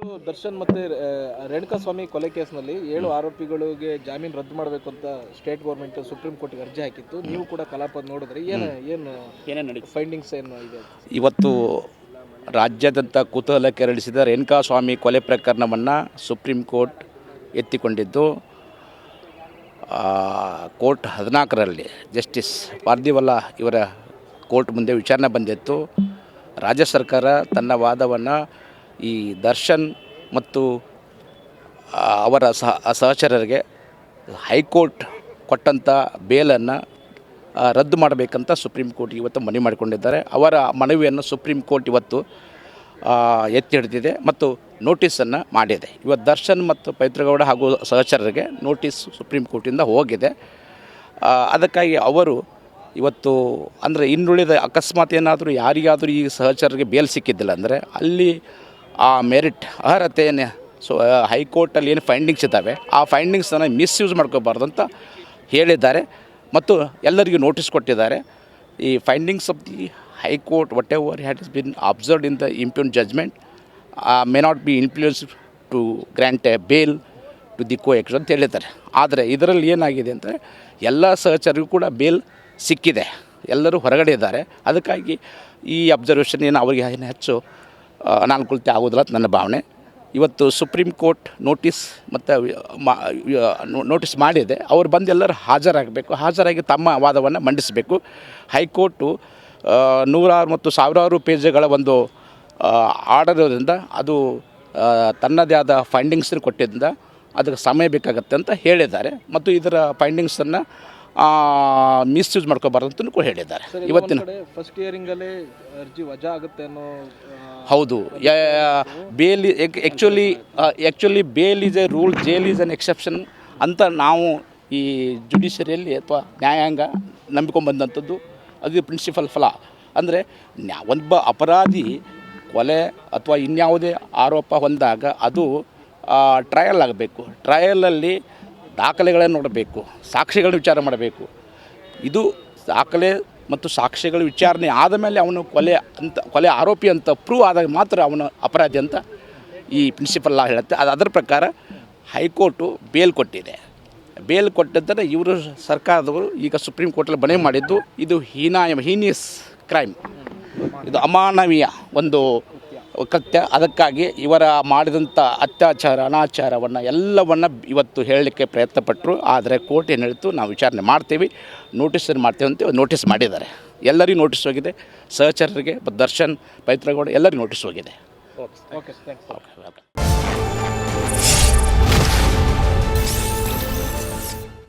ಇವತ್ತು ದರ್ಶನ್ ಮತ್ತೆ ರೇಣುಕಾ ಸ್ವಾಮಿ ಕೊಲೆ ಕೇಸ್ನಲ್ಲಿ ಏಳು ಆರೋಪಿಗಳಿಗೆ ಜಾಮೀನು ರದ್ದು ಮಾಡಬೇಕು ಅಂತ ಸ್ಟೇಟ್ ಗೌರ್ಮೆಂಟ್ ಸುಪ್ರೀಂ ಕೋರ್ಟ್ಗೆ ಅರ್ಜಿ ಹಾಕಿತ್ತು. ನೀವು ಕೂಡ ಕಲಾಪ ನೋಡಿದ್ರೆ. ಏನು ಏನು ಏನೇನು ನಡೀತು? ಫೈಂಡಿಂಗ್ಸ್ ಏನು ಇದೆ? ಇವತ್ತು ರಾಜ್ಯಾದ್ಯಂತ ಕುತೂಹಲ ಕೆರಳಿಸಿದ ರೇಣುಕಾಸ್ವಾಮಿ ಕೊಲೆ ಪ್ರಕರಣವನ್ನು ಸುಪ್ರೀಂ ಕೋರ್ಟ್ ಎತ್ತಿಕೊಂಡಿದ್ದು ಆ, ಕೋರ್ಟ್ ಹದಿನಾಲ್ಕರಲ್ಲಿ ಜಸ್ಟಿಸ್ ಪಾರ್ದಿವಲ್ಲ ಇವರ ಕೋರ್ಟ್ ಮುಂದೆ ವಿಚಾರಣೆ ಬಂದಿತ್ತು. ರಾಜ್ಯ ಸರ್ಕಾರ ತನ್ನ ವಾದವನ್ನು ಈ ದರ್ಶನ್ ಮತ್ತು ಅವರ ಸಹ ಸಹಚರರಿಗೆ ಹೈಕೋರ್ಟ್ ಕೊಟ್ಟಂಥ ಬೇಲನ್ನು ರದ್ದು ಮಾಡಬೇಕಂತ ಸುಪ್ರೀಂ ಕೋರ್ಟ್ ಇವತ್ತು ಮನವಿ ಮಾಡಿಕೊಂಡಿದ್ದಾರೆ. ಅವರ ಮನವಿಯನ್ನು ಸುಪ್ರೀಂ ಕೋರ್ಟ್ ಇವತ್ತು ಎತ್ತಿ ಹಿಡಿದಿದೆ ಮತ್ತು ನೋಟಿಸನ್ನು ಮಾಡಿದೆ. ಇವತ್ತು ದರ್ಶನ್ ಮತ್ತು ಪವಿತ್ರಗೌಡ ಹಾಗೂ ಸಹಚರರಿಗೆ ನೋಟಿಸ್ ಸುಪ್ರೀಂ ಕೋರ್ಟಿಂದ ಹೋಗಿದೆ. ಅದಕ್ಕಾಗಿ ಅವರು ಇವತ್ತು, ಅಂದರೆ ಇನ್ನುಳಿದ ಅಕಸ್ಮಾತ್ ಏನಾದರೂ ಯಾರಿಗಾದರೂ ಈ ಸಹಚರರಿಗೆ ಬೇಲ್ ಸಿಕ್ಕಿದ್ದಿಲ್ಲ ಅಂದರೆ ಅಲ್ಲಿ ಆ ಮೆರಿಟ್ ಅರ್ಹತೆಯನ್ನು ಸೊ ಹೈಕೋರ್ಟಲ್ಲಿ ಏನು ಫೈಂಡಿಂಗ್ಸ್ ಇದ್ದಾವೆ, ಆ ಫೈಂಡಿಂಗ್ಸನ್ನು ಮಿಸ್ಯೂಸ್ ಮಾಡ್ಕೋಬಾರ್ದು ಅಂತ ಹೇಳಿದ್ದಾರೆ. ಮತ್ತು ಎಲ್ಲರಿಗೂ ನೋಟಿಸ್ ಕೊಟ್ಟಿದ್ದಾರೆ. ಈ findings of the high court what has is been observed in the impugned judgment may not be influence to grant a bail to the co-accused ಅಂತ ಹೇಳಿದ್ದಾರೆ. ಆದರೆ ಇದರಲ್ಲಿ ಏನಾಗಿದೆ ಅಂದರೆ, ಎಲ್ಲ ಸಹಚರಿಗೂ ಕೂಡ ಬೇಲ್ ಸಿಕ್ಕಿದೆ. ಎಲ್ಲರೂ ಹೊರಗಡೆ ಇದ್ದಾರೆ. ಅದಕ್ಕಾಗಿ ಈ ಅಬ್ಸರ್ವೇಷನ್ ಏನು ಅವರಿಗೆ ಏನು ಹೆಚ್ಚು ಅನಾನುಕೂಲತೆ ಆಗೋದಿಲ್ಲ ಅಂತ ನನ್ನ ಭಾವನೆ. ಇವತ್ತು ಸುಪ್ರೀಂ ಕೋರ್ಟ್ ನೋಟಿಸ್ ಮತ್ತು ನೋಟಿಸ್ ಮಾಡಿದೆ. ಅವ್ರು ಬಂದು ಎಲ್ಲರೂ ಹಾಜರಾಗಬೇಕು. ಹಾಜರಾಗಿ ತಮ್ಮ ವಾದವನ್ನು ಮಂಡಿಸಬೇಕು. ಹೈಕೋರ್ಟು ನೂರಾರು ಮತ್ತು ಸಾವಿರಾರು ಪೇಜ್ಗಳ ಒಂದು ಆರ್ಡರ್ ಇರೋದ್ರಿಂದ ಅದು ತನ್ನದೇ ಆದ ಫೈಂಡಿಂಗ್ಸನ್ನು ಕೊಟ್ಟಿದ್ದರಿಂದ ಅದಕ್ಕೆ ಸಮಯ ಬೇಕಾಗತ್ತೆ ಅಂತ ಹೇಳಿದ್ದಾರೆ. ಮತ್ತು ಇದರ ಫೈಂಡಿಂಗ್ಸನ್ನು ಮಿಸ್ಯೂಸ್ ಮಾಡ್ಕೋಬಾರ್ದು ಅಂತಲೂ ಕೂಡ ಹೇಳಿದ್ದಾರೆ ಇವತ್ತಿನ ಫಸ್ಟ್ ಇಯರಿಂಗಲ್ಲೇ ಅರ್ಜಿ ವಜಾ ಆಗುತ್ತೆ ಅನ್ನೋ ಹೌದು. Bail actually actually bail is a rule, jail is an exception ಅಂತ ನಾವು ಈ ಜುಡಿಷರಿಯಲ್ಲಿ ಅಥವಾ ನ್ಯಾಯಾಂಗ ನಂಬಿಕೊಂಡ್ಬಂದಂಥದ್ದು ಅದು ಪ್ರಿನ್ಸಿಪಲ್ ಫಲ ಅಂದರೆ ಒಬ್ಬ ಅಪರಾಧಿ ಕೊಲೆ ಅಥವಾ ಇನ್ಯಾವುದೇ ಆರೋಪ ಹೊಂದಾಗ ಅದು ಟ್ರಯಲ್ ಆಗಬೇಕು. ಟ್ರಯಲಲ್ಲಿ ದಾಖಲೆಗಳನ್ನು ನೋಡಬೇಕು, ಸಾಕ್ಷಿಗಳನ್ನ ವಿಚಾರ ಮಾಡಬೇಕು. ಇದು ದಾಖಲೆ ಮತ್ತು ಸಾಕ್ಷ್ಯಗಳ ವಿಚಾರಣೆ ಆದ ಮೇಲೆ ಅವನು ಕೊಲೆ ಅಂತ, ಕೊಲೆ ಆರೋಪಿ ಅಂತ ಪ್ರೂವ್ ಆದಾಗ ಮಾತ್ರ ಅವನು ಅಪರಾಧಿ ಅಂತ ಈ ಪ್ರಿನ್ಸಿಪಲ್ ಲಾ ಹೇಳುತ್ತೆ. ಅದು ಅದರ ಪ್ರಕಾರ ಹೈಕೋರ್ಟು ಬೇಲ್ ಕೊಟ್ಟಿದೆ. ಬೇಲ್ ಕೊಟ್ಟಿದ್ದರೆ ಇವರು ಸರ್ಕಾರದವರು ಈಗ ಸುಪ್ರೀಂ ಕೋರ್ಟಲ್ಲಿ ಮನವಿ ಮಾಡಿದ್ದು ಇದು ಹೀನಾಯ ಹೀನಿಯಸ್ ಕ್ರೈಮ್ ಇದು ಅಮಾನವೀಯ ಒಂದು ಕೃತ್ಯ ಅದಕ್ಕಾಗಿ ಇವರ ಮಾಡಿದಂಥ ಅತ್ಯಾಚಾರ ಅನಾಚಾರವನ್ನು ಎಲ್ಲವನ್ನು ಇವತ್ತು ಹೇಳಲಿಕ್ಕೆ ಪ್ರಯತ್ನಪಟ್ಟರು ಆದರೆ ಕೋರ್ಟ್ ಏನು ಹೇಳ್ತು ನಾವು ವಿಚಾರಣೆ ಮಾಡ್ತೀವಿ ನೋಟಿಸನ್ನು ಮಾಡ್ತೀವಿ ಅಂತ ನೋಟಿಸ್ ಮಾಡಿದ್ದಾರೆ. ಎಲ್ಲರಿಗೂ ನೋಟಿಸ್ ಹೋಗಿದೆ. ಸಹಚರರಿಗೆ ದರ್ಶನ್ ಪೈತ್ರಗೌಡ ಎಲ್ಲರಿಗೂ ನೋಟಿಸ್ ಹೋಗಿದೆ. Okay okay okay welcome